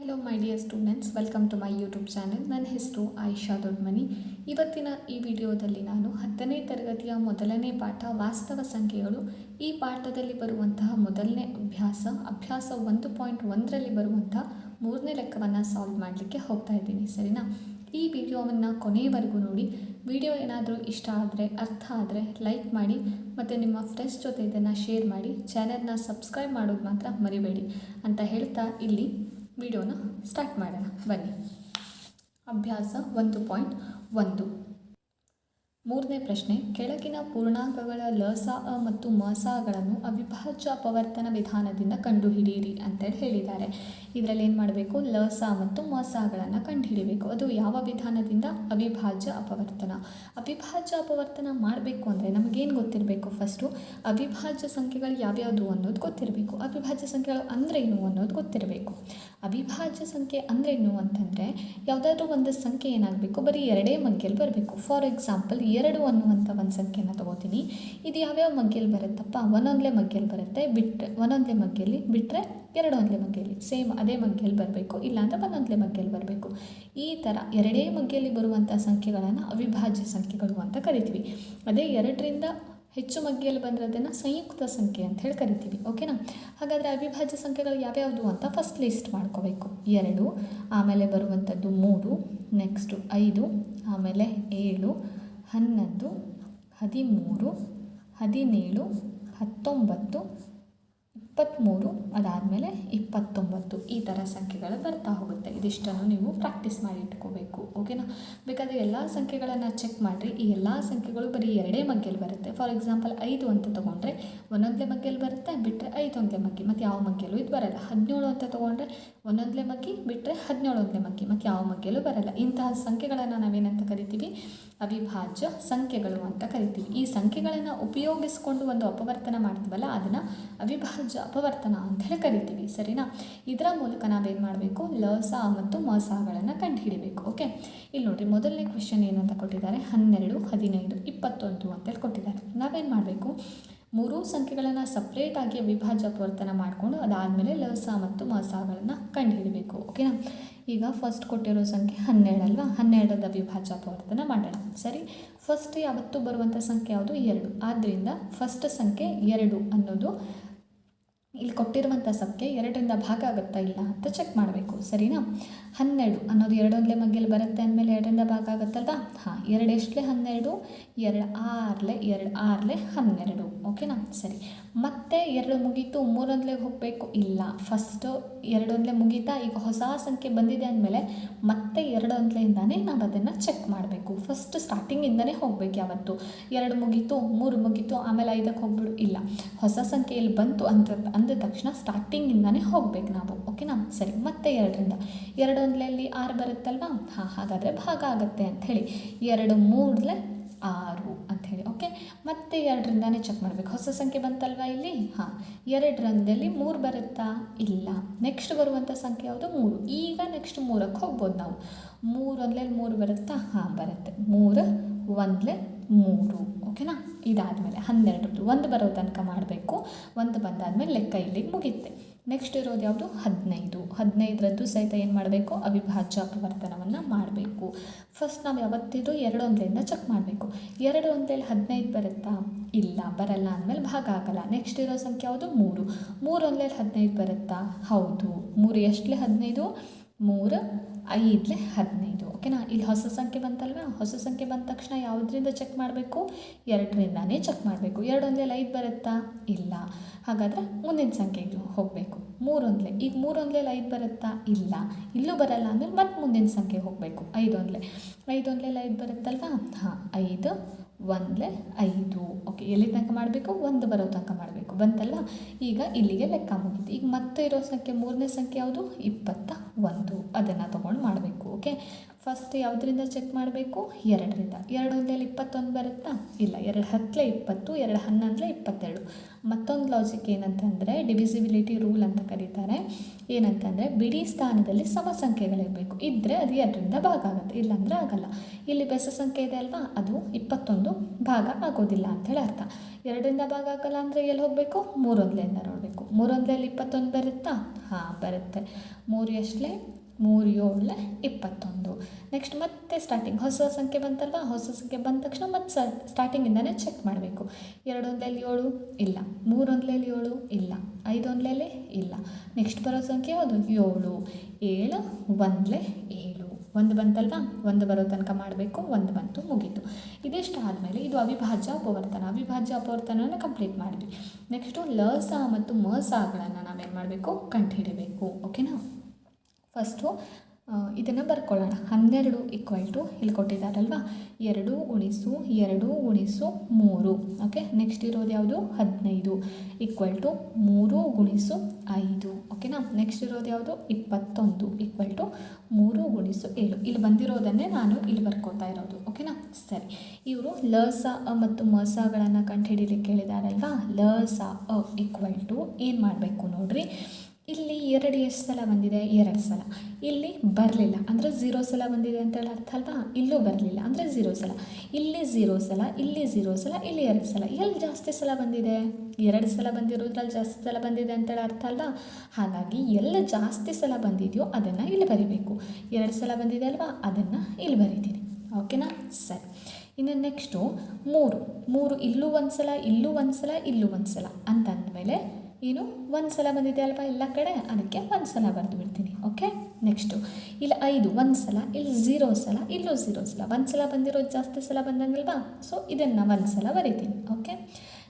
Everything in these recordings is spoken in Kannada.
Hello my dear students welcome to my YouTube channel ನನ್ನ ಹೆಸರು ಆಯಿಷಾ ದೊಡ್ಮನಿ. ಇವತ್ತಿನ ಈ ವಿಡಿಯೋದಲ್ಲಿ ನಾನು ಹತ್ತನೇ ತರಗತಿಯ ಮೊದಲನೇ ಪಾಠ ವಾಸ್ತವ ಸಂಖ್ಯೆಗಳು. ಈ ಪಾಠದಲ್ಲಿ ಬರುವಂತಹ ಮೊದಲನೇ ಅಭ್ಯಾಸ ಅಭ್ಯಾಸ ಒಂದು ಪಾಯಿಂಟ್ ಒಂದರಲ್ಲಿ ಬರುವಂತಹ ಮೂರನೇ ಲೆಕ್ಕವನ್ನು ಸಾಲ್ವ್ ಮಾಡಲಿಕ್ಕೆ ಹೋಗ್ತಾ ಇದ್ದೀನಿ, ಸರಿನಾ? ಈ ವಿಡಿಯೋವನ್ನು ಕೊನೆಯವರೆಗೂ ನೋಡಿ. ವಿಡಿಯೋ ಏನಾದರೂ ಇಷ್ಟ ಆದರೆ, ಅರ್ಥ ಆದರೆ ಲೈಕ್ ಮಾಡಿ, ಮತ್ತು ನಿಮ್ಮ ಫ್ರೆಂಡ್ಸ್ ಜೊತೆ ಇದನ್ನು ಶೇರ್ ಮಾಡಿ ಚಾನೆಲ್ನ ಸಬ್ಸ್ಕ್ರೈಬ್ ಮಾಡೋದು ಮಾತ್ರ ಮರಿಬೇಡಿ ಅಂತ ಹೇಳ್ತಾ ಇಲ್ಲಿ. ವಿಡಿಯೋನ ಸ್ಟಾರ್ಟ್ ಮಾಡೋಣ. ಬನ್ನಿ. ಅಭ್ಯಾಸ ಒಂದು ಪಾಯಿಂಟ್ ಒಂದು. ಮೂರನೇ ಪ್ರಶ್ನೆ, ಕೆಳಗಿನ ಪೂರ್ಣಾಂಕಗಳ ಲಸ ಅ ಮತ್ತು ಮಸಗಳನ್ನು ಅವಿಭಾಜ್ಯ ಅಪವರ್ತನ ವಿಧಾನದಿಂದ ಕಂಡುಹಿಡಿಯಿರಿ ಅಂತೇಳಿ ಹೇಳಿದ್ದಾರೆ. ಇದರಲ್ಲಿ ಏನು ಮಾಡಬೇಕು? ಲಸ ಮತ್ತು ಮಸಗಳನ್ನು ಕಂಡುಹಿಡಿಬೇಕು. ಅದು ಯಾವ ವಿಧಾನದಿಂದ? ಅವಿಭಾಜ್ಯ ಅಪವರ್ತನ. ಅವಿಭಾಜ್ಯ ಅಪವರ್ತನ ಮಾಡಬೇಕು ಅಂದರೆ ನಮಗೇನು ಗೊತ್ತಿರಬೇಕು? ಫಸ್ಟು ಅವಿಭಾಜ್ಯ ಸಂಖ್ಯೆಗಳು ಯಾವ್ಯಾವುದು ಅನ್ನೋದು ಗೊತ್ತಿರಬೇಕು. ಅವಿಭಾಜ್ಯ ಸಂಖ್ಯೆಗಳು ಅಂದ್ರೇನು ಅನ್ನೋದು ಗೊತ್ತಿರಬೇಕು. ಅವಿಭಾಜ್ಯ ಸಂಖ್ಯೆ ಅಂದ್ರೇನು ಅಂತಂದರೆ, ಯಾವುದಾದ್ರೂ ಒಂದು ಸಂಖ್ಯೆ ಏನಾಗಬೇಕು? ಬರೀ ಎರಡೇ ಮಗ್ಗೆಯಲ್ಲಿ ಬರಬೇಕು. ಫಾರ್ ಎಕ್ಸಾಂಪಲ್ ಎರಡು ಅನ್ನುವಂಥ ಒಂದು ಸಂಖ್ಯೆನ ತಗೋತೀನಿ. ಇದು ಯಾವ್ಯಾವ ಮಗ್ಗೆಯಲ್ಲಿ ಬರುತ್ತಪ್ಪ? ಒಂದೊಂದಲೇ ಮಗ್ಗೆಯಲ್ಲಿ ಬರುತ್ತೆ ಬಿಟ್ಟರೆ ಒಂದೊಂದೇ ಮಗ್ಗೆಯಲ್ಲಿ ಬಿಟ್ಟರೆ ಎರಡು ಒಂದಲೇ ಮಗ್ಗೆಯಲ್ಲಿ ಸೇಮ್ ಅದೇ ಮಗ್ಗೆಯಲ್ಲಿ ಬರಬೇಕು, ಇಲ್ಲಾಂದರೆ ಒಂದೊಂದಲೇ ಮಗ್ಗೆಯಲ್ಲಿ ಬರಬೇಕು. ಈ ಥರ ಎರಡೇ ಮಗ್ಗೆಯಲ್ಲಿ ಬರುವಂಥ ಸಂಖ್ಯೆಗಳನ್ನು ಅವಿಭಾಜ್ಯ ಸಂಖ್ಯೆಗಳು ಅಂತ ಕರಿತೀವಿ. ಅದೇ ಎರಡರಿಂದ ಹೆಚ್ಚು ಮಗ್ಗಿಯಲ್ಲಿ ಬಂದಿರೋದನ್ನು ಸಂಯುಕ್ತ ಸಂಖ್ಯೆ ಅಂತ ಹೇಳಿ ಕರಿತೀವಿ, ಓಕೆನಾ? ಹಾಗಾದರೆ ಅವಿಭಾಜ್ಯ ಸಂಖ್ಯೆಗಳು ಯಾವ್ಯಾವುದು ಅಂತ ಫಸ್ಟ್ ಲಿಸ್ಟ್ ಮಾಡ್ಕೋಬೇಕು. ಎರಡು, ಆಮೇಲೆ ಬರುವಂಥದ್ದು ಮೂರು ನೆಕ್ಸ್ಟು ಐದು, ಆಮೇಲೆ ಏಳು ಹನ್ನೊಂದು ಹದಿಮೂರು ಹದಿನೇಳು ಹತ್ತೊಂಬತ್ತು ಇಪ್ಪತ್ತ್ಮೂರು ಅದಾದಮೇಲೆ ಇಪ್ಪತ್ತೊಂಬತ್ತು ಈ ಥರ ಸಂಖ್ಯೆಗಳು ಬರ್ತಾ ಹೋಗುತ್ತೆ. ಇದಿಷ್ಟನ್ನು ನೀವು ಪ್ರಾಕ್ಟೀಸ್ ಮಾಡಿ ಇಟ್ಕೋಬೇಕು ಓಕೆನಾ ಬೇಕಾದರೆ ಎಲ್ಲ ಸಂಖ್ಯೆಗಳನ್ನು ಚೆಕ್ ಮಾಡಿರಿ. ಈ ಎಲ್ಲ ಸಂಖ್ಯೆಗಳು ಬರೀ ಎರಡೇ ಮಗ್ಗೆಯಲ್ಲಿ ಬರುತ್ತೆ. ಫಾರ್ ಎಕ್ಸಾಂಪಲ್ ಐದು ಅಂತ ತೊಗೊಂಡ್ರೆ ಒಂದೊಂದೇ ಮಗ್ಗೆಯಲ್ಲಿ ಬರುತ್ತೆ ಬಿಟ್ಟರೆ ಐದೊಂದೇ ಮಗ್ಗಿ. ಮತ್ತು ಯಾವ ಮಗ್ಗೆಯಲ್ಲೂ ಇದು ಬರಲ್ಲ. ಹದಿನೇಳು ಅಂತ ತೊಗೊಂಡ್ರೆ ಒಂದೊಂದಲೇ ಮಗ್ಗಿ ಬಿಟ್ಟರೆ ಹದಿನೇಳೊಂದಲೇ ಮಗ್ಗಿ. ಮತ್ತು ಯಾವ ಮಗ್ಗೆಯಲ್ಲೂ ಬರಲ್ಲ. ಇಂತಹ ಸಂಖ್ಯೆಗಳನ್ನು ನಾವೇನಂತ ಕರಿತೀವಿ? ಅವಿಭಾಜ್ಯ ಸಂಖ್ಯೆಗಳು ಅಂತ ಕರಿತೀವಿ. ಈ ಸಂಖ್ಯೆಗಳನ್ನು ಉಪಯೋಗಿಸ್ಕೊಂಡು ಒಂದು ಅಪವರ್ತನ ಮಾಡ್ತೀವಲ್ಲ, ಅದನ್ನು ಅವಿಭಾಜ್ಯ ಅಪವರ್ತನ ಅಂತ ಹೇಳಿ ಕರಿತೀವಿ, ಸರಿನಾ? ಇದರ ಮೂಲಕ ನಾವೇನು ಮಾಡಬೇಕು? ಲಸ ಮತ್ತು ಮಸಗಳನ್ನು ಕಂಡುಹಿಡಿಬೇಕು ಓಕೆ ಇಲ್ಲಿ ನೋಡಿರಿ, ಮೊದಲನೇ ಕ್ವೆಶನ್ ಏನಂತ ಕೊಟ್ಟಿದ್ದಾರೆ? ಹನ್ನೆರಡು, ಹದಿನೈದು, ಇಪ್ಪತ್ತೊಂದು ಅಂತೇಳಿ ಕೊಟ್ಟಿದ್ದಾರೆ. ನಾವೇನು ಮಾಡಬೇಕು? ಮೂರೂ ಸಂಖ್ಯೆಗಳನ್ನು ಸಪ್ರೇಟಾಗಿ ಅವಿಭಾಜ್ಯ ಅಪವರ್ತನ ಮಾಡಿಕೊಂಡು ಅದಾದಮೇಲೆ ಲಸ ಮತ್ತು ಮಸಗಳನ್ನು ಕಂಡುಹಿಡಬೇಕು ಓಕೆನಾ ಈಗ ಫಸ್ಟ್ ಕೊಟ್ಟಿರೋ ಸಂಖ್ಯೆ ಹನ್ನೆರಡು ಅಲ್ವಾ? ಹನ್ನೆರಡದ ಅವಿಭಾಜ್ಯ ಅಪವರ್ತನ ಮಾಡೋಣ, ಸರಿ? ಫಸ್ಟ್ ಯಾವತ್ತೂ ಬರುವಂಥ ಸಂಖ್ಯೆ ಯಾವುದು? ಎರಡು. ಆದ್ದರಿಂದ ಫಸ್ಟ್ ಸಂಖ್ಯೆ ಎರಡು ಅನ್ನೋದು ಇಲ್ಲಿ ಕೊಟ್ಟಿರುವಂಥ ಸಂಖ್ಯೆ ಎರಡರಿಂದ ಭಾಗ ಆಗುತ್ತಾ ಇಲ್ಲ ಅಂತ ಚೆಕ್ ಮಾಡಬೇಕು, ಸರಿನಾ? ಹನ್ನೆರಡು ಅನ್ನೋದು ಎರಡೊಂದಲೇ ಮಗ್ಗೆಯಲ್ಲಿ ಬರುತ್ತೆ ಅಂದಮೇಲೆ ಎರಡರಿಂದ ಭಾಗ ಆಗುತ್ತಲ್ವಾ? ಹಾಂ, ಎರಡು ಎಷ್ಟಲೇ ಹನ್ನೆರಡು? ಎರಡು ಆರ್ಲೆ ಎರಡು ಆರ್ಲೆ ಹನ್ನೆರಡು, ಓಕೆನಾ? ಸರಿ. ಮತ್ತೆ ಎರಡು ಮುಗೀತು ಮೂರೊಂದ್ಲೆಗೆ ಹೋಗಬೇಕು, ಇಲ್ಲ. ಫಸ್ಟು ಎರಡೊಂದಲೇ ಮುಗೀತಾ, ಈಗ ಹೊಸ ಸಂಖ್ಯೆ ಬಂದಿದೆ ಅಂದಮೇಲೆ ಮತ್ತೆ ಎರಡೊಂದ್ಲೆಯಿಂದನೇ ನಾವು ಅದನ್ನು ಚೆಕ್ ಮಾಡಬೇಕು. ಫಸ್ಟ್ ಸ್ಟಾರ್ಟಿಂಗಿಂದನೇ ಹೋಗ್ಬೇಕು ಯಾವತ್ತು? ಎರಡು ಮುಗೀತು, ಮೂರು ಮುಗೀತು, ಆಮೇಲೆ ಐದಕ್ಕೆ ಹೋಗ್ಬಿಡು, ಇಲ್ಲ. ಹೊಸ ಸಂಖ್ಯೆಯಲ್ಲಿ ಬಂತು ಅಂತ ಅಂದ ತಕ್ಷಣ ಸ್ಟಾರ್ಟಿಂಗಿಂದನೇ ಹೋಗ್ಬೇಕು ನಾವು ಓಕೆನಾ ಸರಿ, ಮತ್ತೆ ಎರಡರಿಂದ. ಎರಡೊಂದಲಲ್ಲಿ ಆರು ಬರುತ್ತಲ್ವಾ? ಹಾಂ, ಹಾಗಾದರೆ ಭಾಗ ಆಗುತ್ತೆ ಹೇಳಿ. ಎರಡು ಮೂರಲೆ ಆರು ಅಂಥೇಳಿ ಓಕೆ ಮತ್ತೆ ಎರಡರಿಂದಾನೇ ಚೆಕ್ ಮಾಡಬೇಕು. ಹೊಸ ಸಂಖ್ಯೆ ಬಂತಲ್ವಾ ಇಲ್ಲಿ? ಹಾಂ ಎರಡರಂದಲ್ಲಿ ಮೂರು ಬರುತ್ತಾ? ಇಲ್ಲ. ನೆಕ್ಸ್ಟ್ ಬರುವಂಥ ಸಂಖ್ಯೆ ಯಾವುದು? ಮೂರು. ಈಗ ನೆಕ್ಸ್ಟ್ ಮೂರಕ್ಕೆ ಹೋಗ್ಬೋದು ನಾವು. ಮೂರು ಮೂರು ಬರುತ್ತಾ? ಹಾಂ, ಬರುತ್ತೆ. ಮೂರು, ಒಂದ್ಲೆ ಮೂರು ಓಕೆನಾ ಇದಾದಮೇಲೆ ಹನ್ನೆರಡರದ್ದು ಒಂದು ಬರೋ ತನಕ ಮಾಡಬೇಕು. ಒಂದು ಬಂದಾದಮೇಲೆ ಲೆಕ್ಕ ಇಲ್ಲಿಗೆ ಮುಗಿಯುತ್ತೆ. ನೆಕ್ಸ್ಟ್ ಇರೋದು ಯಾವುದು? ಹದಿನೈದು. ಹದಿನೈದರದ್ದು ಸಹಿತ ಏನು ಮಾಡಬೇಕು? ಅವಿಭಾಜ್ಯ ಅಪವರ್ತನವನ್ನು ಮಾಡಬೇಕು. ಫಸ್ಟ್ ನಾವು ಯಾವತ್ತಿದ್ರು ಎರಡು ಒಂದರಿಂದ ಚೆಕ್ ಮಾಡಬೇಕು. ಎರಡು ಒಂದೇಲಿ ಹದಿನೈದು ಬರುತ್ತಾ? ಇಲ್ಲ, ಬರಲ್ಲ ಅಂದಮೇಲೆ ಭಾಗ ಆಗಲ್ಲ. ನೆಕ್ಸ್ಟ್ ಇರೋ ಸಂಖ್ಯೆ ಯಾವುದು? ಮೂರು. ಮೂರು ಒಂದೇಲಿ ಹದಿನೈದು ಬರುತ್ತಾ? ಹೌದು. ಮೂರು ಎಷ್ಟಲೇ ಹದಿನೈದು? ಮೂರು. ಐದಲೇ ಹದಿನೈದು. ಓಕೆನಾ ಇಲ್ಲಿ ಹೊಸ ಸಂಖ್ಯೆ ಬಂತಲ್ವಾ? ಹೊಸ ಸಂಖ್ಯೆ ಬಂದ ತಕ್ಷಣ ಯಾವುದರಿಂದ ಚೆಕ್ ಮಾಡಬೇಕು? ಎರಡರಿಂದಾನೇ ಚೆಕ್ ಮಾಡಬೇಕು. ಎರಡೊಂದಲೇ ಐದು ಬರುತ್ತಾ? ಇಲ್ಲ. ಹಾಗಾದರೆ ಮುಂದಿನ ಸಂಖ್ಯೆಗೆ ಹೋಗಬೇಕು. ಮೂರೊಂದಲೇ. ಈಗ ಮೂರೊಂದಲೇ ಐದು ಬರುತ್ತಾ? ಇಲ್ಲ. ಇಲ್ಲೂ ಬರಲ್ಲ ಅಂದರೆ ಮತ್ತೆ ಮುಂದಿನ ಸಂಖ್ಯೆ ಹೋಗಬೇಕು. ಐದೊಂದಲೇ. ಐದೊಂದಲೇ ಐದು ಬರುತ್ತಲ್ವಾ? ಹಾಂ, ಐದು. ಒಂದಲೇ ಐದು. ಓಕೆ ಎಲ್ಲಿ ತನಕ ಮಾಡಬೇಕು? ಒಂದು ಬರೋ ತನಕ ಮಾಡಬೇಕು. ಬಂತಲ್ಲ? ಈಗ ಇಲ್ಲಿಗೆ ಲೆಕ್ಕ ಮುಗೀತು. ಈಗ ಮತ್ತೆ ಇರೋ ಸಂಖ್ಯೆ ಮೂರನೇ ಸಂಖ್ಯೆ ಯಾವುದು? ಇಪ್ಪತ್ತ ಒಂದು. ಅದನ್ನು ತೊಗೊಂಡು ಮಾಡಬೇಕು. ಓಕೆ ಫಸ್ಟ್ ಯಾವುದರಿಂದ ಚೆಕ್ ಮಾಡಬೇಕು? ಎರಡರಿಂದ. ಎರಡು ಒಂದೇಲಿ ಇಪ್ಪತ್ತೊಂದು ಬರುತ್ತಾ? ಇಲ್ಲ, ಎರಡು ಹತ್ತಲೇ ಇಪ್ಪತ್ತು, ಎರಡು ಹನ್ನೊಂದಲೇ ಇಪ್ಪತ್ತೆರಡು. ಮತ್ತೊಂದು ಲಾಜಿಕ್ ಏನಂತಂದರೆ ಡಿವಿಸಿಬಿಲಿಟಿ ರೂಲ್ ಅಂತ ಕರೀತಾರೆ. ಏನಂತಂದರೆ ಬಿಡಿ ಸ್ಥಾನದಲ್ಲಿ ಸಮ ಸಂಖ್ಯೆಗಳಿರಬೇಕು ಇದ್ದರೆ ಅದು ಎರಡರಿಂದ ಭಾಗ ಆಗುತ್ತೆ. ಇಲ್ಲಾಂದರೆ ಆಗಲ್ಲ. ಇಲ್ಲಿ ಬೆಸ ಸಂಖ್ಯೆ ಇದೆ ಅಲ್ವಾ? ಅದು ಇಪ್ಪತ್ತೊಂದು ಭಾಗ ಆಗೋದಿಲ್ಲ ಅಂಥೇಳಿ ಅರ್ಥ. ಎರಡರಿಂದ ಭಾಗ ಆಗಲ್ಲ ಅಂದರೆ ಎಲ್ಲಿ ಹೋಗಬೇಕು? ಮೂರೊಂದಲೆಯಿಂದ ನೋಡಬೇಕು. ಮೂರೊಂದಲೆಯಲ್ಲಿ ಇಪ್ಪತ್ತೊಂದು ಬರುತ್ತಾ? ಹಾಂ, ಬರುತ್ತೆ. ಮೂರು ಎಷ್ಟಲೇ? ಮೂರು, ಏಳು, ಇಪ್ಪತ್ತೊಂದು. ನೆಕ್ಸ್ಟ್ ಮತ್ತೆ ಸ್ಟಾರ್ಟಿಂಗ್ ಹೊಸ ಸಂಖ್ಯೆ ಬಂತಲ್ವಾ? ಹೊಸ ಸಂಖ್ಯೆ ಬಂದ ತಕ್ಷಣ ಮತ್ತೆ ಸ ಸ್ಟಾರ್ಟಿಂಗಿಂದನೇ ಚೆಕ್ ಮಾಡಬೇಕು. ಎರಡೊಂದರಲ್ಲಿ ಏಳು ಇಲ್ಲ. ಮೂರೊಂದರಲ್ಲಿ ಏಳು ಇಲ್ಲ. ಐದೊಂದಲೇ ಇಲ್ಲ. ನೆಕ್ಸ್ಟ್ ಬರೋ ಸಂಖ್ಯೆ ಯಾವುದು? ಏಳು. ಏಳು, ಒಂದಲೇ ಏಳು. ಒಂದು ಬಂತಲ್ವಾ? ಒಂದು ಬರೋ ತನಕ ಮಾಡಬೇಕು. ಒಂದು ಬಂತು, ಮುಗೀತು. ಇದಿಷ್ಟು ಆದಮೇಲೆ ಇದು ಅವಿಭಾಜ್ಯ ಅಪವರ್ತನ. ಅವಿಭಾಜ್ಯ ಅಪವರ್ತನವನ್ನು ಕಂಪ್ಲೀಟ್ ಮಾಡಿದ್ವಿ. ನೆಕ್ಸ್ಟು ಲಸ ಮತ್ತು ಮ ಸಗಳನ್ನು ನಾವೇನು ಮಾಡಬೇಕು? ಕಂಡುಹಿಡಿಬೇಕು ಓಕೆನಾ ಫಸ್ಟು ಇದನ್ನು ಬರ್ಕೊಳ್ಳೋಣ. ಹನ್ನೆರಡು ಈಕ್ವಲ್ ಟು ಇಲ್ಲಿ ಕೊಟ್ಟಿದ್ದಾರಲ್ವ? ಎರಡು ಉಣಿಸು, ಎರಡು ಗುಣಿಸು ಮೂರು. ಓಕೆ ನೆಕ್ಸ್ಟ್ ಇರೋದು ಯಾವುದು? ಹದಿನೈದು. ಈಕ್ವಲ್ ಟು ಮೂರು ಗುಣಿಸು ಐದು. ಓಕೆನಾ ನೆಕ್ಸ್ಟ್ ಇರೋದು ಯಾವುದು? ಇಪ್ಪತ್ತೊಂದು. ಈಕ್ವಲ್ ಟು ಮೂರು ಗುಣಿಸು ಏಳು. ಇಲ್ಲಿ ಬಂದಿರೋದನ್ನೇ ನಾನು ಇಲ್ಲಿ ಬರ್ಕೊತಾ ಇರೋದು. ಓಕೆನಾ ಸರಿ. ಇವರು ಲ, ಸ, ಅ ಮತ್ತು ಮ, ಸಗಳನ್ನು ಕಂಡುಹಿಡಿಲಿಕ್ಕೆ ಕೇಳಿದಾರಲ್ವಾ ಲ, ಸ, ಅ ಈಕ್ವಲ್ ಟು ಏನು ಮಾಡಬೇಕು ನೋಡ್ರಿ? ಇಲ್ಲಿ ಎರಡು ಎಷ್ಟು ಸಲ ಬಂದಿದೆ, ಎರಡು ಸಲ. ಇಲ್ಲಿ ಬರಲಿಲ್ಲ. ಅಂದರೆ ಝೀರೋ ಸಲ ಬಂದಿದೆ ಅಂತೇಳಿ ಅರ್ಥ ಅಲ್ವಾ? ಇಲ್ಲೂ ಬರಲಿಲ್ಲ. ಅಂದರೆ ಝೀರೋ ಸಲ. ಇಲ್ಲಿ ಝೀರೋ ಸಲ, ಇಲ್ಲಿ ಝೀರೋ ಸಲ, ಇಲ್ಲಿ ಎರಡು ಸಲ. ಎಲ್ಲಿ ಜಾಸ್ತಿ ಸಲ ಬಂದಿದೆ? ಎರಡು ಸಲ ಬಂದಿರೋದ್ರಲ್ಲಿ ಜಾಸ್ತಿ ಸಲ ಬಂದಿದೆ ಅಂತೇಳಿ ಅರ್ಥ ಅಲ್ವಾ? ಹಾಗಾಗಿ ಎಲ್ಲ ಜಾಸ್ತಿ ಸಲ ಬಂದಿದೆಯೋ ಅದನ್ನು ಇಲ್ಲಿ ಬರೀಬೇಕು. ಎರಡು ಸಲ ಬಂದಿದೆ ಅಲ್ವಾ? ಅದನ್ನು ಇಲ್ಲಿ ಬರೀತೀನಿ. ಓಕೆನಾ? ಸರಿ. ಇನ್ನು ನೆಕ್ಸ್ಟು ಮೂರು. ಮೂರು ಇಲ್ಲೂ ಒಂದು ಸಲ ಇಲ್ಲೂ ಒಂದು ಸಲ ಇಲ್ಲೂ ಒಂದು ಸಲ ಅಂತಂದಮೇಲೆ ಏನು? ಒಂದು ಸಲ ಬಂದಿದೆ ಅಲ್ವಾ ಎಲ್ಲ ಕಡೆ ಅದಕ್ಕೆ ಒಂದು ಸಲ ಬರೆದು ಬಿಡ್ತೀನಿ. ಓಕೆ ನೆಕ್ಸ್ಟು ಇಲ್ಲಿ, ಐದು. ಒಂದು ಸಲ. ಇಲ್ಲಿ ಝೀರೋ ಸಲ. ಇಲ್ಲೂ ಝೀರೋ ಸಲ. ಒಂದು ಸಲ ಬಂದಿರೋದು ಜಾಸ್ತಿ ಸಲ ಬಂದಂಗಲ್ವಾ? ಸೊ ಇದನ್ನು ಒಂದು ಸಲ ಬರಿತೀನಿ. ಓಕೆ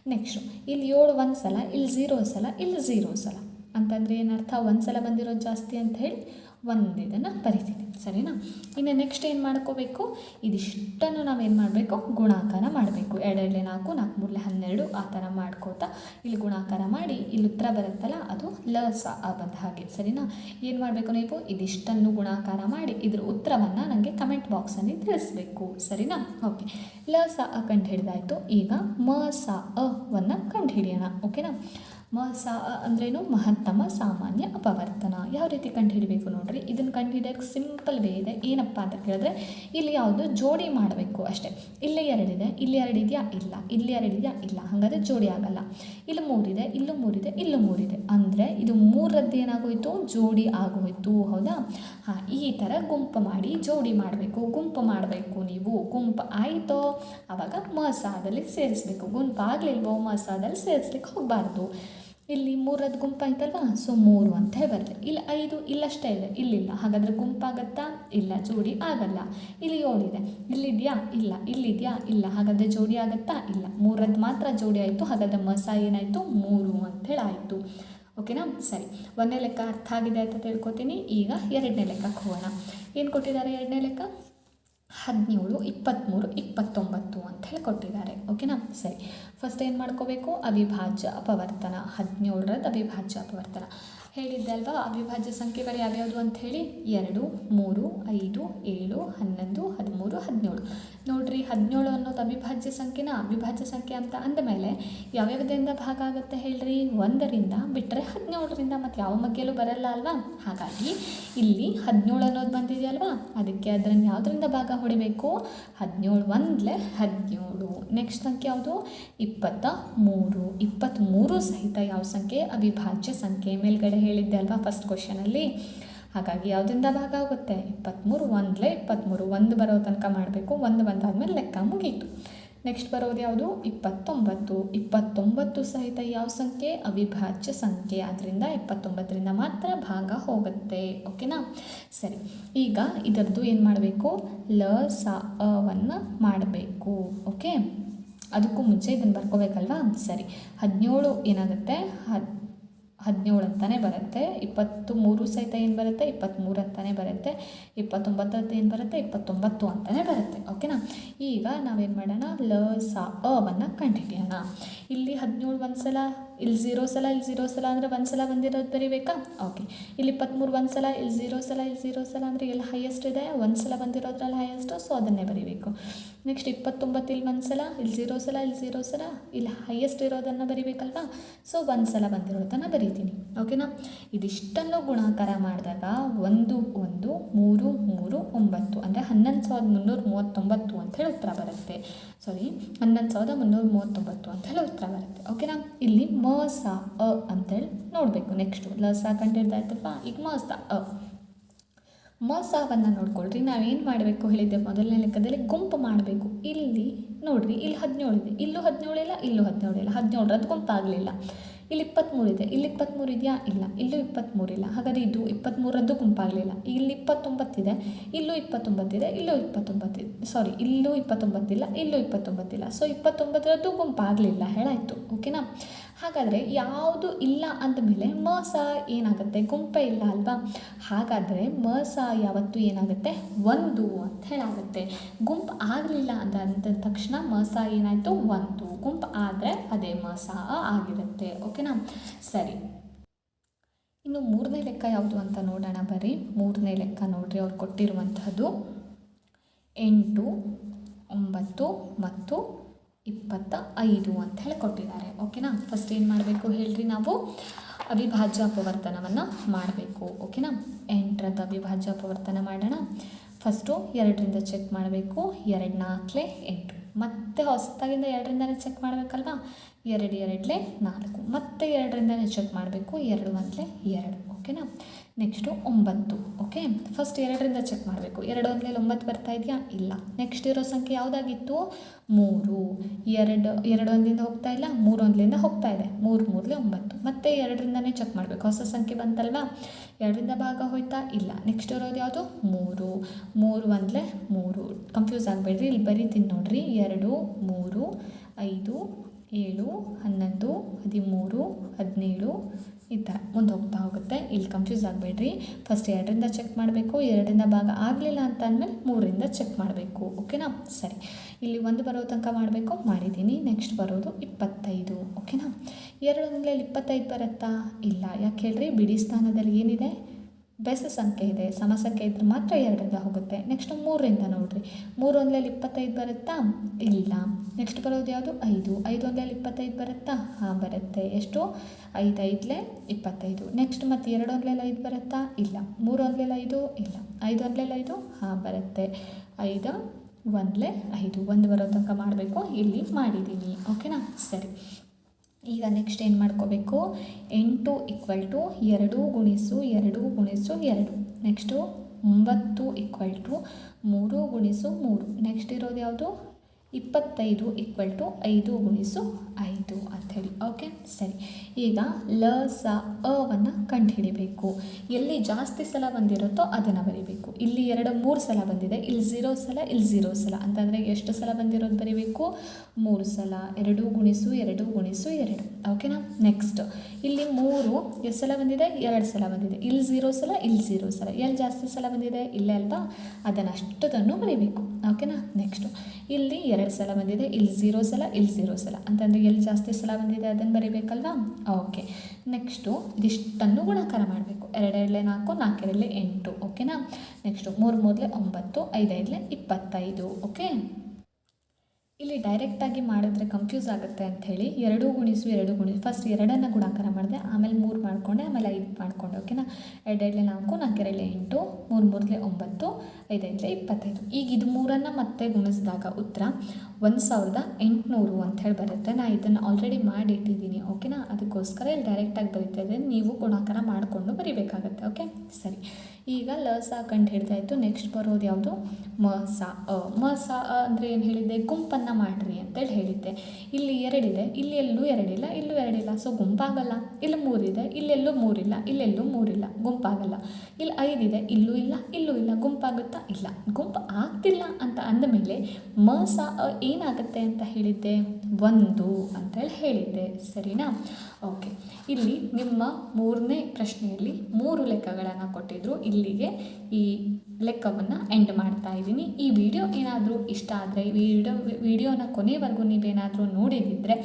ನೆಕ್ಸ್ಟು ಇಲ್ಲಿ ಏಳು ಒಂದು ಸಲ. ಇಲ್ಲಿ ಝೀರೋ ಸಲ. ಇಲ್ಲಿ ಝೀರೋ ಸಲ. ಅಂತಂದರೆ ಏನರ್ಥ ಒಂದು ಸಲ ಬಂದಿರೋದು ಜಾಸ್ತಿ ಅಂತ ಹೇಳಿ ಒಂದು ಇದನ್ನು ಬರಿತೀನಿ, ಸರಿನಾ? ಇನ್ನು ನೆಕ್ಸ್ಟ್ ಏನು ಮಾಡ್ಕೋಬೇಕು? ಇದಿಷ್ಟನ್ನು ನಾವೇನು ಮಾಡಬೇಕು? ಗುಣಾಕಾರ ಮಾಡಬೇಕು. ಎರಡೆರಡೇ ನಾಲ್ಕು ನಾಲ್ಕು ಮೂರಲೆ ಹನ್ನೆರಡು, ಆ ಥರ ಮಾಡ್ಕೋತಾ ಇಲ್ಲಿ ಗುಣಾಕಾರ ಮಾಡಿ, ಇಲ್ಲಿ ಉತ್ತರ ಬರುತ್ತಲ್ಲ, ಅದು ಲ, ಸ ಆ ಬಂದ ಹಾಗೆ, ಸರಿನಾ? ಏನು ಮಾಡಬೇಕು ನೀವು? ಇದಿಷ್ಟನ್ನು ಗುಣಾಕಾರ ಮಾಡಿ, ಇದ್ರ ಉತ್ತರವನ್ನು ನನಗೆ ಕಮೆಂಟ್ ಬಾಕ್ಸಲ್ಲಿ ತಿಳಿಸ್ಬೇಕು, ಸರಿನಾ? ಓಕೆ ಲ, ಸ, ಅ ಕಂಡು ಹಿಡಿದಾಯಿತು. ಈಗ ಮ, ಸ ಅವನ್ನು ಕಂಡು ಹಿಡಿಯೋಣ ಓಕೆನಾ ಮ ಸಾ ಅಂದ್ರೇನು? ಮಹತ್ತಮ, ಸಾಮಾನ್ಯ, ಅಪವರ್ತನ. ಯಾವ ರೀತಿ ಕಂಡುಹಿಡಬೇಕು ನೋಡ್ರಿ? ಇದನ್ನು ಕಂಡುಹಿಡಿಯೋಕ್ಕೆ ಸಿಂಪಲ್ ವೇ ಇದೆ. ಏನಪ್ಪ ಅಂತ ಕೇಳಿದ್ರೆ, ಇಲ್ಲಿ ಯಾವುದು? ಜೋಡಿ ಮಾಡಬೇಕು ಅಷ್ಟೇ. ಇಲ್ಲಿ ಎರಡಿದೆ ಇಲ್ಲಿ ಎರಡಿದೆಯಾ ಇಲ್ಲ. ಇಲ್ಲಿ ಎರಡಿದೆಯಾ ಇಲ್ಲ. ಹಾಗಾದರೆ ಜೋಡಿ ಆಗಲ್ಲ. ಇಲ್ಲಿ ಮೂರಿದೆ ಇಲ್ಲೂ ಮೂರಿದೆ ಇಲ್ಲೂ ಮೂರಿದೆ ಅಂದರೆ ಇದು ಮೂರದ್ದು ಏನಾಗೋಯ್ತು? ಜೋಡಿ ಆಗೋಯ್ತು. ಹೌದಾ? ಹಾಂ, ಈ ಥರ ಗುಂಪು ಮಾಡಿ ಜೋಡಿ ಮಾಡಬೇಕು. ಗುಂಪು ಮಾಡಬೇಕು ನೀವು. ಗುಂಪು ಆಯಿತೋ? ಆವಾಗ ಮಸಾದಲ್ಲಿ ಸೇರಿಸಬೇಕು. ಗುಂಪು ಆಗಲಿಲ್ವೋ? ಮಸಾದಲ್ಲಿ ಸೇರಿಸ್ಲಿಕ್ಕೆ ಹೋಗಬಾರ್ದು. ಇಲ್ಲಿ ಮೂರದ್ದು ಗುಂಪಾಯ್ತಲ್ವಾ ಸೊ ಮೂರು ಅಂತ ಬರುತ್ತೆ ಇಲ್ಲಿ, ಐದು ಇಲ್ಲಷ್ಟೇ ಇದೆ. ಇಲ್ಲಿಲ್ಲ. ಹಾಗಾದರೆ ಗುಂಪಾಗತ್ತಾ? ಇಲ್ಲ, ಜೋಡಿ ಆಗಲ್ಲ. ಇಲ್ಲಿ ಏಳಿದೆ. ಇಲ್ಲಿದೆಯಾ? ಇಲ್ಲ. ಇಲ್ಲಿದೆಯಾ? ಇಲ್ಲ. ಹಾಗಾದರೆ ಜೋಡಿ ಆಗುತ್ತಾ? ಇಲ್ಲ. ಮೂರದ್ದು ಮಾತ್ರ ಜೋಡಿ ಆಯಿತು. ಹಾಗಾದರೆ ಮಸ ಏನಾಯಿತು? ಮೂರು ಅಂಥೇಳಿ ಆಯಿತು. ಓಕೆನಾ ಸರಿ. ಒಂದನೇ ಲೆಕ್ಕ ಅರ್ಥ ಆಗಿದೆ ಅಂತ ತಿಳ್ಕೊತೀನಿ. ಈಗ ಎರಡನೇ ಲೆಕ್ಕಕ್ಕೆ ಹೋಗೋಣ. ಏನು ಕೊಟ್ಟಿದ್ದಾರೆ ಎರಡನೇ ಲೆಕ್ಕ? ಹದಿನೇಳು ಇಪ್ಪತ್ತ್ಮೂರು ಇಪ್ಪತ್ತೊಂಬತ್ತು ಅಂತ ಹೇಳಿ ಕೊಟ್ಟಿದ್ದಾರೆ. ಓಕೆನಾ ಸರಿ. ಫಸ್ಟ್ ಏನು ಮಾಡ್ಕೋಬೇಕು? ಅವಿಭಾಜ್ಯ ಅಪವರ್ತನ. ಹದಿನೇಳರದ್ದು ಅವಿಭಾಜ್ಯ ಅಪವರ್ತನ. ಹೇಳಿದ್ದೆ ಅಲ್ವಾ ಅವಿಭಾಜ್ಯ ಸಂಖ್ಯೆಗಳು ಯಾವ್ಯಾವುದು ಅಂತ ಹೇಳಿ? ಎರಡು, ಮೂರು, ಐದು, ಏಳು, ಹನ್ನೊಂದು, ಹದಿಮೂರು, ಹದಿನೇಳು. ನೋಡ್ರಿ ಹದಿನೇಳು ಅನ್ನೋದು ಅವಿಭಾಜ್ಯ ಸಂಖ್ಯೆನ ಅವಿಭಾಜ್ಯ ಸಂಖ್ಯೆ ಅಂತ ಅಂದ ಮೇಲೆ ಯಾವ್ಯಾವುದರಿಂದ ಭಾಗ ಆಗುತ್ತೆ ಹೇಳ್ರಿ? ಒಂದರಿಂದ ಬಿಟ್ಟರೆ ಹದಿನೇಳರಿಂದ ಮತ್ತು ಯಾವ ಮಗ್ಗೆಲೂ ಬರಲ್ಲ ಅಲ್ವಾ? ಹಾಗಾಗಿ ಇಲ್ಲಿ ಹದಿನೇಳು ಅನ್ನೋದು ಬಂದಿದೆಯಲ್ವಾ? ಅದಕ್ಕೆ ಅದನ್ನು ಯಾವುದರಿಂದ ಭಾಗ ಹೊಡಿಬೇಕು? ಹದಿನೇಳು ಒಂದ್ಲೆ ಹದಿನೇಳು. ನೆಕ್ಸ್ಟ್ ಸಂಖ್ಯೆ ಯಾವುದು? ಇಪ್ಪತ್ತ ಮೂರು. ಇಪ್ಪತ್ತ್ಮೂರು ಸಹಿತ ಯಾವ ಸಂಖ್ಯೆ? ಅವಿಭಾಜ್ಯ ಸಂಖ್ಯೆ ಮೇಲ್ಗಡೆ ಹೇಳಿದ್ದೆ ಅಲ್ವಾ ಫಸ್ಟ್ ಕ್ವಶನಲ್ಲಿ ಹಾಗಾಗಿ ಯಾವುದರಿಂದ ಭಾಗ ಆಗುತ್ತೆ? ಇಪ್ಪತ್ತ್ಮೂರು ಒಂದಲೇ ಇಪ್ಪತ್ತ್ಮೂರು ಒಂದು ಬರೋ ತನಕ ಮಾಡಬೇಕು. ಒಂದು ಬಂದಾದಮೇಲೆ ಲೆಕ್ಕ ಮುಗೀತು. ನೆಕ್ಸ್ಟ್ ಬರೋದು ಯಾವುದು? ಇಪ್ಪತ್ತೊಂಬತ್ತು. ಇಪ್ಪತ್ತೊಂಬತ್ತು ಸಹಿತ ಯಾವ ಸಂಖ್ಯೆ? ಅವಿಭಾಜ್ಯ ಸಂಖ್ಯೆ. ಅದರಿಂದ ಇಪ್ಪತ್ತೊಂಬತ್ತರಿಂದ ಮಾತ್ರ ಭಾಗ ಹೋಗುತ್ತೆ. ಓಕೆನಾ? ಸರಿ. ಈಗ ಇದರದ್ದು ಏನು ಮಾಡಬೇಕು? ಲ, ಸ ಅವನ್ನು ಮಾಡಬೇಕು. ಓಕೆ? ಅದಕ್ಕೂ ಮುಂಚೆ ಇದನ್ನು ಬರ್ಕೋಬೇಕಲ್ವಾ? ಸರಿ. ಹದಿನೇಳು ಏನಾಗುತ್ತೆ? ಹದ್ ಹದಿನೇಳು ಅಂತಲೇ ಬರುತ್ತೆ ಇಪ್ಪತ್ತು ಮೂರು ಸಹಿತ ಏನು ಬರುತ್ತೆ ಇಪ್ಪತ್ತ್ಮೂರು ಅಂತಲೇ ಬರುತ್ತೆ ಇಪ್ಪತ್ತೊಂಬತ್ತದ್ದು ಏನು ಬರುತ್ತೆ, ಇಪ್ಪತ್ತೊಂಬತ್ತು ಅಂತಲೇ ಬರುತ್ತೆ ಓಕೆನಾ ಈಗ ನಾವೇನು ಮಾಡೋಣ? ಲ, ಸ ಅವನ್ನು ಕಂಡುಹಿಡಿಯೋಣ. ಇಲ್ಲಿ ಹದಿನೇಳು ಒಂದು ಸಲ ಇಲ್ಲಿ ಝೀರೋ ಸಲ, ಇಲ್ಲಿ ಝೀರೋ ಸಲ ಅಂದರೆ ಒಂದು ಸಲ ಬಂದಿರೋದು ಬರಿಬೇಕಾ ಓಕೆ ಇಲ್ಲಿ ಇಪ್ಪತ್ತ್ಮೂರು ಒಂದು ಸಲ, ಇಲ್ಲಿ ಝೀರೋ ಸಲ, ಇಲ್ಲಿ ಝೀರೋ ಸಲ ಅಂದರೆ ಇಲ್ಲಿ ಹೈಯೆಸ್ಟ್ ಇದೆ? ಒಂದು ಸಲ ಬಂದಿರೋದ್ರಲ್ಲಿ ಹೈಯೆಸ್ಟು ಸೊ ಅದನ್ನೇ ಬರಿಬೇಕು. ನೆಕ್ಸ್ಟ್ ಇಪ್ಪತ್ತೊಂಬತ್ತು ಇಲ್ಲಿ ಒಂದು ಸಲ, ಇಲ್ಲಿ ಝೀರೋ ಸಲ, ಇಲ್ಲಿ ಝೀರೋ ಸಲ, ಇಲ್ಲಿ ಹೈಯೆಸ್ಟ್ ಇರೋದನ್ನು ಬರಿಬೇಕಲ್ವಾ? ಸೊ ಒಂದು ಸಲ ಬಂದಿರೋದನ್ನು ಬರಿತೀನಿ. ಓಕೆನಾ ಇದಿಷ್ಟನ್ನು ಗುಣಾಕಾರ ಮಾಡಿದಾಗ ಒಂದು ಒಂದು, ಮೂರು ಮೂರು, ಒಂಬತ್ತು, ಅಂದರೆ ಹನ್ನೊಂದು ಸಾವಿರದ ಮುನ್ನೂರ ಮೂವತ್ತೊಂಬತ್ತು ಅಂತ ಹೇಳಿ ಉತ್ತರ ಬರುತ್ತೆ. ಸಾರಿ ಹನ್ನೊಂದು ಸಾವಿರದ ಮುನ್ನೂರ ಮೂವತ್ತೊಂಬತ್ತು ಅಂತ ಹೇಳಿ ಉತ್ತರ ಬರುತ್ತೆ. ಓಕೆನಾ ಇಲ್ಲಿ ಮ, ಸ, ಅ ಅಂತೇಳಿ ನೋಡಬೇಕು ನೆಕ್ಸ್ಟು ಲ, ಸ ಕಂಡಿಡ್ದಾಯ್ತಲ್ವಾ ಈಗ ಮ, ಸ, ಅ. ಮೋಸವನ್ನು ನೋಡ್ಕೊಳ್ರಿ. ನಾವೇನು ಮಾಡಬೇಕು ಹೇಳಿದ್ದೆ ಮೊದಲನೇ ಲೆಕ್ಕದಲ್ಲಿ? ಗುಂಪು ಮಾಡಬೇಕು. ಇಲ್ಲಿ ನೋಡ್ರಿ, ಇಲ್ಲಿ ಹದಿನೇಳು ಇದೆ. ಇಲ್ಲೂ ಹದಿನೇಳು ಇಲ್ಲ, ಇಲ್ಲೂ ಹದಿನೇಳು ಇಲ್ಲ. ಹದಿನೇಳರದ್ದು ಗುಂಪು ಆಗಲಿಲ್ಲ ಇಲ್ಲಿ ಇಪ್ಪತ್ತ್ಮೂರು ಇದೆ. ಇಲ್ಲಿ ಇಪ್ಪತ್ತ್ಮೂರು ಇದೆಯಾ? ಇಲ್ಲ. ಇಲ್ಲೂ ಇಪ್ಪತ್ತ್ಮೂರು ಇಲ್ಲ. ಹಾಗಾದರೆ ಇದು ಇಪ್ಪತ್ತ್ಮೂರದ್ದು ಗುಂಪಾಗಲಿಲ್ಲ. ಇಲ್ಲಿ ಇಪ್ಪತ್ತೊಂಬತ್ತಿದೆ ಇಲ್ಲೂ ಇಪ್ಪತ್ತೊಂಬತ್ತಿದೆ ಇಲ್ಲೂ ಇಪ್ಪತ್ತೊಂಬತ್ತಿದೆ ಸಾರಿ ಇಲ್ಲೂ ಇಪ್ಪತ್ತೊಂಬತ್ತಿಲ್ಲ ಇಲ್ಲೂ. ಇಪ್ಪತ್ತೊಂಬತ್ತಿಲ್ಲ ಸೊ ಇಪ್ಪತ್ತೊಂಬತ್ತರದ್ದು ಗುಂಪಾಗಲಿಲ್ಲ. ಹೇಳಾಯಿತು ಓಕೆನಾ ಹಾಗಾದರೆ ಯಾವುದು ಇಲ್ಲ ಅಂದಮೇಲೆ ಮ, ಸ ಏನಾಗುತ್ತೆ? ಗುಂಪೇ ಇಲ್ಲ ಅಲ್ವಾ? ಹಾಗಾದರೆ ಮ, ಸ ಯಾವತ್ತು ಏನಾಗುತ್ತೆ? ಒಂದು ಅಂತ ಹೇಳಾಗುತ್ತೆ. ಗುಂಪು ಆಗಲಿಲ್ಲ ಅಂತ ಅಂದ ತಕ್ಷಣ ಮ, ಸ ಏನಾಯಿತು? ಒಂದು. ಗುಂಪು ಆದರೆ ಅದೇ ಮ, ಸ ಆಗಿರುತ್ತೆ. ಓಕೆನಾ? ಸರಿ. ಇನ್ನು ಮೂರನೇ ಲೆಕ್ಕ ಯಾವುದು ಅಂತ ನೋಡೋಣ ಬರೀ. ಮೂರನೇ ಲೆಕ್ಕ ನೋಡ್ರಿ ಅವ್ರು ಕೊಟ್ಟಿರುವಂಥದ್ದು. ಎಂಟು, ಒಂಬತ್ತು ಮತ್ತು ಇಪ್ಪತ್ತ ಐದು ಅಂತ ಹೇಳಿ ಕೊಟ್ಟಿದ್ದಾರೆ. ಓಕೆನಾ ಫಸ್ಟ್ ಏನು ಮಾಡಬೇಕು ಹೇಳ್ರಿ ನಾವು? ಅವಿಭಾಜ್ಯ ಅಪವರ್ತನವನ್ನು ಮಾಡಬೇಕು. ಓಕೆನಾ ಎಂಟರದ್ದು ಅವಿಭಾಜ್ಯ ಅಪವರ್ತನ ಮಾಡೋಣ. ಫಸ್ಟು ಎರಡರಿಂದ ಚೆಕ್ ಮಾಡಬೇಕು. ಎರಡು ನಾಲ್ಕಲೆ ಎಂಟು. ಮತ್ತೆ ಹೊಸದಾಗಿಂದ ಎರಡರಿಂದನೇ ಚೆಕ್ ಮಾಡಬೇಕಲ್ವಾ? ಎರಡು ಎರಡಲೆ ನಾಲ್ಕು. ಮತ್ತೆ ಎರಡರಿಂದನೇ ಚೆಕ್ ಮಾಡಬೇಕು. ಎರಡು ಒಂದಲೆ ಎರಡು. ಓಕೆನಾ? ನೆಕ್ಸ್ಟು ಒಂಬತ್ತು ಓಕೆ ಫಸ್ಟ್ ಎರಡರಿಂದ ಚೆಕ್ ಮಾಡಬೇಕು. ಎರಡು ಅಂದಮೇಲೆ ಒಂಬತ್ತು ಬರ್ತಾ ಇದೆಯಾ? ಇಲ್ಲ. ನೆಕ್ಸ್ಟ್ ಇರೋ ಸಂಖ್ಯೆ ಯಾವುದಾಗಿತ್ತು? ಮೂರು. ಎರಡು ಎರಡು ಒಂದರಿಂದ ಹೋಗ್ತಾ ಇಲ್ಲ? ಮೂರು ಒಂದಲಿಂದ ಹೋಗ್ತಾ ಇದೆ. ಮೂರು, ಮೂರಲೆ ಒಂಬತ್ತು. ಮತ್ತೆ ಎರಡರಿಂದನೇ ಚೆಕ್ ಮಾಡಬೇಕು. ಹೊಸ ಸಂಖ್ಯೆ ಬಂತಲ್ವಾ? ಎರಡರಿಂದ ಭಾಗ ಹೋಯ್ತಾ? ಇಲ್ಲ. ನೆಕ್ಸ್ಟ್ ಇರೋದು ಯಾವುದು? ಮೂರು. ಮೂರು ಒಂದಲೇ ಮೂರು. ಕನ್ಫ್ಯೂಸ್ ಆಗಬೇಡ್ರಿ. ಇಲ್ಲಿ ಬರೀತೀನಿ ನೋಡ್ರಿ. ಎರಡು, ಮೂರು, ಐದು, ಏಳು, ಹನ್ನೊಂದು, ಹದಿಮೂರು, ಹದಿನೇಳು ಈ ಥರ ಮುಂದೆ ಹೋಗ್ತಾ ಹೋಗುತ್ತೆ. ಇಲ್ಲಿ ಕನ್ಫ್ಯೂಸ್ ಆಗಬೇಡ್ರಿ. ಫಸ್ಟ್ ಎರಡರಿಂದ ಚೆಕ್ ಮಾಡಬೇಕು. ಎರಡರಿಂದ ಭಾಗ ಆಗಲಿಲ್ಲ ಅಂತ ಅಂದಮೇಲೆ ಮೂರರಿಂದ ಚೆಕ್ ಮಾಡಬೇಕು. ಓಕೆನಾ ಸರಿ. ಇಲ್ಲಿ ಒಂದು ಬರೋ ತನಕ ಮಾಡಬೇಕು. ಮಾಡಿದ್ದೀನಿ. ನೆಕ್ಸ್ಟ್ ಬರೋದು ಇಪ್ಪತ್ತೈದು. ಓಕೆನಾ ಎರಡು ಇಪ್ಪತ್ತೈದು ಬರುತ್ತಾ? ಇಲ್ಲ. ಯಾಕೆ ಹೇಳ್ರಿ? ಬಿಡಿ ಸ್ಥಾನದಲ್ಲಿ ಏನಿದೆ? ಬೆಸ ಸಂಖ್ಯೆ ಇದೆ, ಸಮ ಸಂಖ್ಯೆ ಇದ್ರೆ ಮಾತ್ರ ಎರಡರಿಂದ ಹೋಗುತ್ತೆ. ನೆಕ್ಸ್ಟ್ ಮೂರರಿಂದ ನೋಡಿರಿ. ಮೂರು ಒಂದರಲ್ಲಿ ಇಪ್ಪತ್ತೈದು ಬರುತ್ತಾ? ಇಲ್ಲ. ನೆಕ್ಸ್ಟ್ ಬರೋದು ಯಾವುದು? ಐದು. ಐದು ಒಂದರಲ್ಲಿ ಇಪ್ಪತ್ತೈದು ಬರುತ್ತಾ? ಹಾಂ, ಬರುತ್ತೆ. ಎಷ್ಟು? ಐದು, ಐದಲೇ ಇಪ್ಪತ್ತೈದು. ನೆಕ್ಸ್ಟ್ ಮತ್ತು ಎರಡು ಒಂದಲೆಲ್ಲ ಐದು ಬರುತ್ತಾ? ಇಲ್ಲ. ಮೂರು ಒಂದಲೆಲ್ಲ ಐದು? ಇಲ್ಲ. ಐದು ಒಂದಲೆಲ್ಲ ಐದು? ಹಾಂ, ಬರುತ್ತೆ. ಐದು ಒಂದಲೇ ಐದು. ಒಂದು ಬರೋ ತನಕ ಮಾಡಬೇಕು. ಇಲ್ಲಿ ಮಾಡಿದ್ದೀನಿ. ಓಕೆನಾ ಸರಿ. ಈಗ ನೆಕ್ಸ್ಟ್ ಏನು ಮಾಡ್ಕೋಬೇಕು? ಎಂಟು ಈಕ್ವಲ್ ಟು ಎರಡು ಗುಣಿಸು ಎರಡು ಗುಣಿಸು ಎರಡು. ನೆಕ್ಸ್ಟು ಒಂಬತ್ತು ಈಕ್ವಲ್ ಟು ಮೂರು ಗುಣಿಸು ಮೂರು. ನೆಕ್ಸ್ಟ್ ಇರೋದು ಯಾವುದು? ಇಪ್ಪತ್ತೈದು ಈಕ್ವಲ್ ಟು ಐದು ಗುಣಿಸು ಐದು ಅಂಥೇಳಿ. ಓಕೆ ಸರಿ. ಈಗ ಲ, ಸ ಅವನ್ನು ಕಂಡುಹಿಡಿಬೇಕು. ಎಲ್ಲಿ ಜಾಸ್ತಿ ಸಲ ಬಂದಿರುತ್ತೋ ಅದನ್ನು ಬರೀಬೇಕು. ಇಲ್ಲಿ ಎರಡು, ಮೂರು ಸಲ ಬಂದಿದೆ. ಇಲ್ಲಿ ಝೀರೋ ಸಲ, ಇಲ್ಲಿ ಝೀರೋ ಸಲ. ಅಂತಂದರೆ ಎಷ್ಟು ಸಲ ಬಂದಿರೋದು ಬರೀಬೇಕು? ಮೂರು ಸಲ. ಎರಡು ಗುಣಿಸು ಎರಡು ಗುಣಿಸು, ಎರಡು. ಓಕೆನಾ ನೆಕ್ಸ್ಟ್ ಇಲ್ಲಿ ಮೂರು ಎಷ್ಟು ಸಲ ಬಂದಿದೆ? ಎರಡು ಸಲ ಬಂದಿದೆ. ಇಲ್ಲಿ ಝೀರೋ ಸಲ, ಇಲ್ಲಿ ಝೀರೋ ಸಲ. ಎಲ್ಲಿ ಜಾಸ್ತಿ ಸಲ ಬಂದಿದೆ? ಇಲ್ಲೇ ಅಲ್ವಾ? ಅದನ್ನು ಅಷ್ಟದನ್ನು ಬರೀಬೇಕು ಓಕೆನಾ ನೆಕ್ಸ್ಟು ಇಲ್ಲಿ ಎರಡು ಸಲ ಬಂದಿದೆ, ಇಲ್ಲಿ ಝೀರೋ ಸಲ, ಇಲ್ಲಿ ಝೀರೋ ಸಲ. ಅಂತಂದರೆ ಎಲ್ಲಿ ಜಾಸ್ತಿ ಸಲ ಬಂದಿದೆ ಅದನ್ನು ಬರಿಬೇಕಲ್ವಾ? ಓಕೆ ನೆಕ್ಸ್ಟು ಇದಿಷ್ಟನ್ನು ಗುಣಾಕಾರ ಮಾಡಬೇಕು. ಎರಡೆರಡಲೆ ನಾಲ್ಕು ನಾಲ್ಕೆರಡಲೆ ಎಂಟು. ಓಕೆನಾ ನೆಕ್ಸ್ಟು ಮೂರು ಮೂರಲೆ ಒಂಬತ್ತು, ಐದೈದಲೆ ಇಪ್ಪತ್ತೈದು. ಓಕೆ ಇಲ್ಲಿ ಡೈರೆಕ್ಟಾಗಿ ಮಾಡಿದ್ರೆ ಕನ್ಫ್ಯೂಸ್ ಆಗುತ್ತೆ ಅಂಥೇಳಿ ಎರಡು ಗುಣಿಸು ಎರಡು ಗುಣಿಸು. ಫಸ್ಟ್ ಎರಡನ್ನು ಗುಣಾಕಾರ ಮಾಡಿದೆ, ಆಮೇಲೆ ಮೂರು ಮಾಡಿಕೊಂಡೆ, ಆಮೇಲೆ ಐದು ಮಾಡಿಕೊಂಡೆ ಓಕೆನಾ ಎರಡೆರಡಲೆ ನಾಲ್ಕು ನಾಲ್ಕೆರಡಲೆ ಎಂಟು, ಮೂರು, ಮೂರಲೆ ಒಂಬತ್ತು ಐದೈದಲೆ ಇಪ್ಪತ್ತೈದು. ಈಗ ಇದು ಮೂರನ್ನು ಮತ್ತೆ ಗುಣಿಸಿದಾಗ ಉತ್ತರ ಒಂದು ಸಾವಿರದ ಎಂಟುನೂರು ಅಂತ ಹೇಳಿ ಬರುತ್ತೆ. ನಾನು ಇದನ್ನು ಆಲ್ರೆಡಿ ಮಾಡಿಟ್ಟಿದ್ದೀನಿ ಓಕೆನಾ ಅದಕ್ಕೋಸ್ಕರ ಇಲ್ಲಿ ಡೈರೆಕ್ಟಾಗಿ ಬರೀತಾ ಇದ್ದೀನಿ. ನೀವು ಗುಣಾಕಾರ ಮಾಡಿಕೊಂಡು ಬರಿಬೇಕಾಗತ್ತೆ ಓಕೆ ಸರಿ. ಈಗ ಲ ಸ ಕಂಡು ಹಿಡ್ದಾಯ್ತು ನೆಕ್ಸ್ಟ್ ಬರೋದು ಯಾವುದು? ಮ, ಸ ಮ, ಸ ಅಂದರೆ ಏನು ಹೇಳಿದ್ದೆ? ಗುಂಪನ್ನು ಮಾಡಿರಿ ಅಂತೇಳಿ ಹೇಳಿದ್ದೆ. ಇಲ್ಲಿ ಎರಡಿದೆ. ಇಲ್ಲಿ ಎಲ್ಲೂ ಎರಡಿಲ್ಲ, ಇಲ್ಲೂ ಎರಡಿಲ್ಲ. ಸೊ ಗುಂಪಾಗಲ್ಲ. ಇಲ್ಲಿ ಮೂರಿದೆ. ಇಲ್ಲೆಲ್ಲೂ ಮೂರಿಲ್ಲ. ಇಲ್ಲೆಲ್ಲೂ ಮೂರಿಲ್ಲ. ಗುಂಪಾಗಲ್ಲ. ಇಲ್ಲಿ ಐದಿದೆ. ಇಲ್ಲೂ ಇಲ್ಲ ಇಲ್ಲೂ ಇಲ್ಲ. ಗುಂಪಾಗುತ್ತಾ? ಇಲ್ಲ. ಗುಂಪು ಆಗ್ತಿಲ್ಲ ಅಂತ ಅಂದಮೇಲೆ ಮ, ಸ, ಅ ಏನಾಗುತ್ತೆ ಅಂತ ಹೇಳಿದ್ದೆ? ಒಂದು ಅಂತೇಳಿ ಹೇಳಿದ್ದೆ. ಸರಿನಾ? ಓಕೆ. ಇಲ್ಲಿ ನಿಮ್ಮ ಮೂರನೇ ಪ್ರಶ್ನೆಯಲ್ಲಿ ಮೂರು ಲೆಕ್ಕಗಳನ್ನು ಕೊಟ್ಟಿದ್ದರು ಇಲ್ಲಿಗೆ ಈ ಲೆಕ್ಕವನ್ನು ಎಂಡ್ ಮಾಡ್ತಾ ಇದ್ದೀನಿ. ಈ ವಿಡಿಯೋ ಏನಾದರೂ ಇಷ್ಟ ಆದರೆ ವಿಡಿಯೋ ವಿಡಿಯೋನ ಕೊನೆವರೆಗೂ ನೀವೇನಾದರೂ ನೋಡಿದಿದ್ದರೆ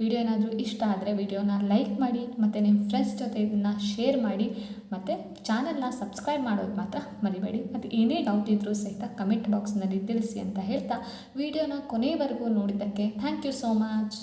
ವಿಡಿಯೋ ಏನಾದರೂ ಇಷ್ಟ ಆದರೆ ವಿಡಿಯೋನ ಲೈಕ್ ಮಾಡಿ, ಮತ್ತು ನಿಮ್ಮ ಫ್ರೆಂಡ್ಸ್ ಜೊತೆ ಇದನ್ನು ಶೇರ್ ಮಾಡಿ, ಮತ್ತು ಚಾನಲ್ನ ಸಬ್ಸ್ಕ್ರೈಬ್ ಮಾಡೋದು ಮಾತ್ರ ಮರಿಬೇಡಿ. ಮತ್ತು ಏನೇ ಡೌಟ್ ಇದ್ದರೂ ಸಹಿತ ಕಮೆಂಟ್ ಬಾಕ್ಸ್ನಲ್ಲಿ ತಿಳಿಸಿ ಅಂತ ಹೇಳ್ತಾ ವಿಡಿಯೋನ ಕೊನೆವರೆಗೂ ನೋಡಿದ್ದಕ್ಕೆ ಥ್ಯಾಂಕ್ ಯು ಸೋ ಮಚ್